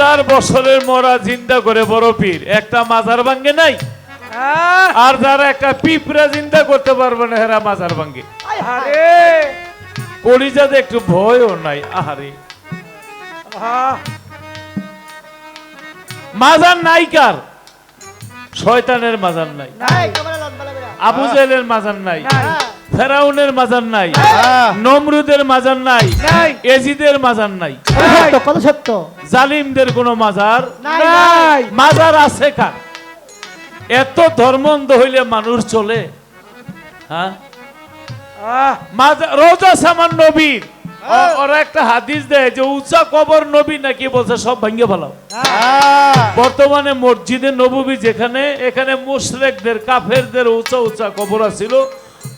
হাজার বছরের মরা জিন্দা করে বড় পীর। একটা মাজার ভাঙ্গে নাই? আর যারা একটা পিঁপড়া চিন্তা করতে পারবে না হেরা মাজার ভাঙ্গে। কলিজাতে একটু ভয়ও নাই আহারে। মাজার নাই কার? শয়তানের মাজার নাই। নাই। আবু জেলের মাজার নাই। নাই। ফেরাউনের মাজার নাই হ্যাঁ। নমরুদের মাজার নাই নাই। এজিদের মাজার নাই। কত সত্য? জালিমদের কোনো মাজার নাই। মাজার আছে কার? এত ধর্মন্ধ হইলে মানুষ চলে। হ্যাঁ? রোজা সামান নবীর। ও- ওরা একটা হাদিস দেয় যে উঁচা কবর নবী নাকি বলছে সব ভাঙ্গে ফেলাও। হ্যাঁ। বর্তমানে মসজিদে নববী যেখানে এখানে মুশরেকদের কাফেরদের উঁচা উঁচা কবর ছিল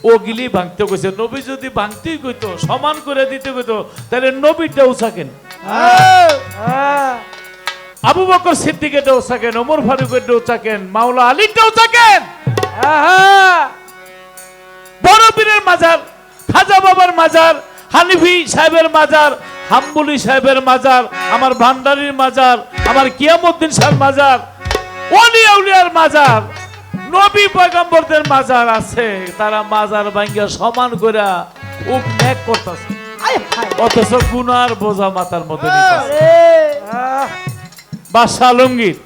ওগুলি ভাঙতে কইছে নবী যদি ভাঙতেই কইতো সমান করে দিতে কইতো তাহলে নবীটা উঁচা কেন? আবু বকর সিদ্দিকের উঁচা কেন? ওমর ফারুকের উঁচা কেন? মাওলা আলীটা উঁচা কেন? আহা, বড় পীরের মাজার খাজা বাবার মাজার হানিফি সাহেবের মাজার হাম্বুলি সাহেবের মাজার আমার ভান্ডারির মাজার আমার কিয়ামুদ্দিন শাহ মাজার অলি আউলিয়ার মাজার নবী পয়গম্বরদের মাজার আছে তারা মাজার ভাঙ্গিয়া সমান করে উপনেক করতেছে। অথচ গুনার বোঝা মাথার মধ্যে বাদশাহ আলমগীর।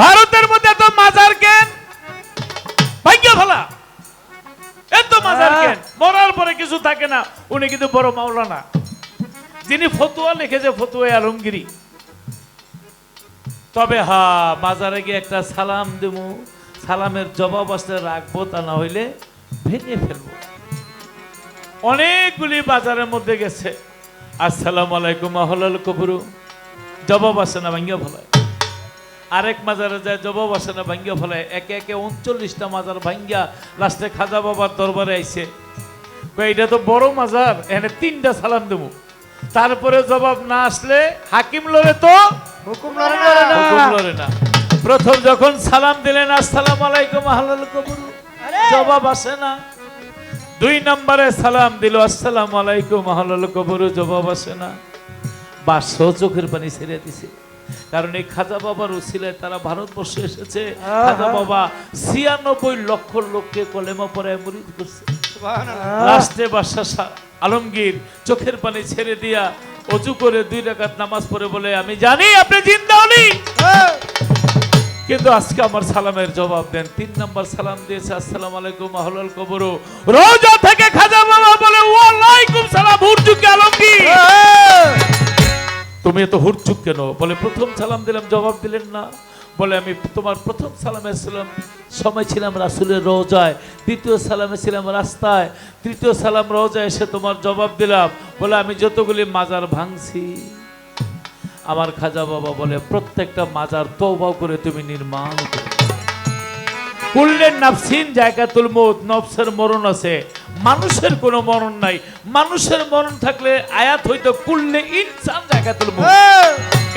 ভারতের মধ্যে এত মাজার কেন ভাগ্য ফেলা। এত মাজার কেন মরার পরে কিছু থাকে না। উনি কিন্তু বড় মাওলানা। যিনি ফতুয়া লিখেছে ফতুয়া আলমগিরি তবে হা মাজারে গিয়ে একটা সালাম দেব সালামের জবাব আসলে রাখব তা না হইলে ভেঙে ফেলব। অনেকগুলি বাজারের মধ্যে গেছে। আসসালামু আলাইকুম, আহলাল কবরু। জবাব আসে না, ভাঙ্গিয়া ফেলায়। আরেক মাজারে যায়, জবাব আসে না, ভাঙ্গিয়া ফেলায়। একে একে উনচল্লিশটা মাজার ভাঙ্গিয়া লাস্টে খাজা বাবার দরবারে আইসে এটা তো বড় মাজার, এখানে তিনটা সালাম দেবো তারপরে জবাব না আসলে হাকিম লড়ে তো হুকুম লড়ে লড়ে না। হুকুম লড়ে না। প্রথম যখন সালাম দিলেন আসসালাম আলাইকুম আহলাল কবরু জবাব আসে না। দুই নম্বরে সালাম দিল আসসালাম আলাইকুম আহলাল কবরু জবাব আসে না। বাসও চোখের পানি ছেড়ে দিছে। কারণ এই খাজা বাবার উসিলায় তারা ভারতবর্ষে এসেছে। খাজা বাবা ছিয়ানব্বই লক্ষ লোককে কলেমা পরে মুরিদ করছে। লাস্টে বাদশাহ শা- আলমগীর চোখের পানি ছেড়ে দিয়া অজু করে দুই রাকাত নামাজ পড়ে বলে আমি জানি আপনি জিন্দা হলি কিন্তু আজকে আমার সালামের জবাব দেন। তিন নম্বর সালাম দিয়েছে আসসালাম আলাইকুম আহলাল কবর। রোজা থেকে খাজা বাবা বলে ওয়ালাইকুম সালাম হুরজুকে আলমগীর। তুমি এত হুরচুক কেন? বলে প্রথম সালাম দিলাম জবাব দিলেন না। বলে আমি তোমার প্রথম সালামে ছিলাম সময় ছিলাম রাসুলের রোজায় দ্বিতীয় সালামে ছিলাম রাস্তায় তৃতীয় সালাম রোজায় এসে তোমার জবাব দিলাম। বলে আমি যতগুলি মাজার ভাঙছি আমার খাজা বাবা বলে প্রত্যেকটা মাজার তৌবা করে তুমি নির্মাণ করো। কুল্লের নাফসিন জায়গাতুল মৌত নফসের মরণ আছে। মানুষের কোনো মরণ নাই। মানুষের মরণ থাকলে আয়াত হইতো কুল্লে ইনসান জায়গাতুল মৌত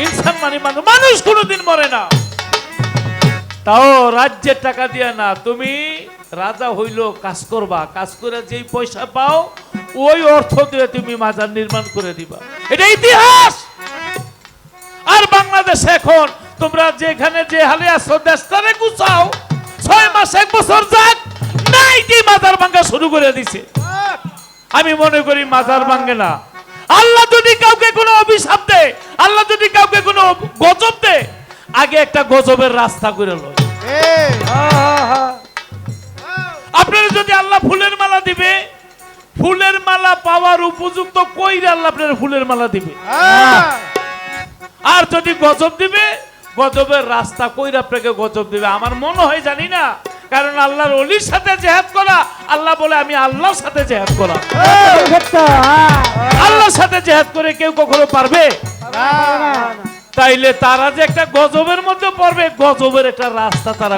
ইনসান মানে মানুষ মানুষ কোনোদিন মরে না। তাও রাজ্যের টাকা দিয়ে না। তুমি রাজা হইল, কাজ করবা। কাজ করে যেই পয়সা পাও, ওই অর্থ দিয়ে তুমি মাজার নির্মাণ করে দিবা। এটা ইতিহাস! আর বাংলাদেশে এখন, তোমরা যেখানে যে হালে আছো, দেশটারে গুছাও। ছয় মাস, এক বছর যাক, নাইটি মাজার ভাঙ্গা শুরু করে দিছে। আমি মনে করি মাজার ভাঙ্গে না। আল্লাহ যদি কাউকে কোনো অভিশাপ দেয়, আল্লাহ যদি কাউকে কোনো গজব দেয় আগে একটা গজবের রাস্তা করে লয়। আহা, আপনারা যদি আল্লাহ ফুলের মালা দিবে ফুলের মালা পাওয়ার উপযুক্ত কইরে আল্লাহ আপনার ফুলের মালা দিবে। আর যদি গজব দিবে গজবের রাস্তা কইরা আপনাকে গজব দিবে। আমার মনে হয় জানি না কারণ আল্লাহর অলির সাথে জেহাদ করা আল্লাহ বলে আমি আল্লাহর সাথে জেহাদ করা। হ্যাঁ। আল্লাহর সাথে জেহাদ করে কেউ কখনো পারবে? তাইলে তারা যে একটা গজবের মধ্যে পড়বে গজবের একটা রাস্তা তারা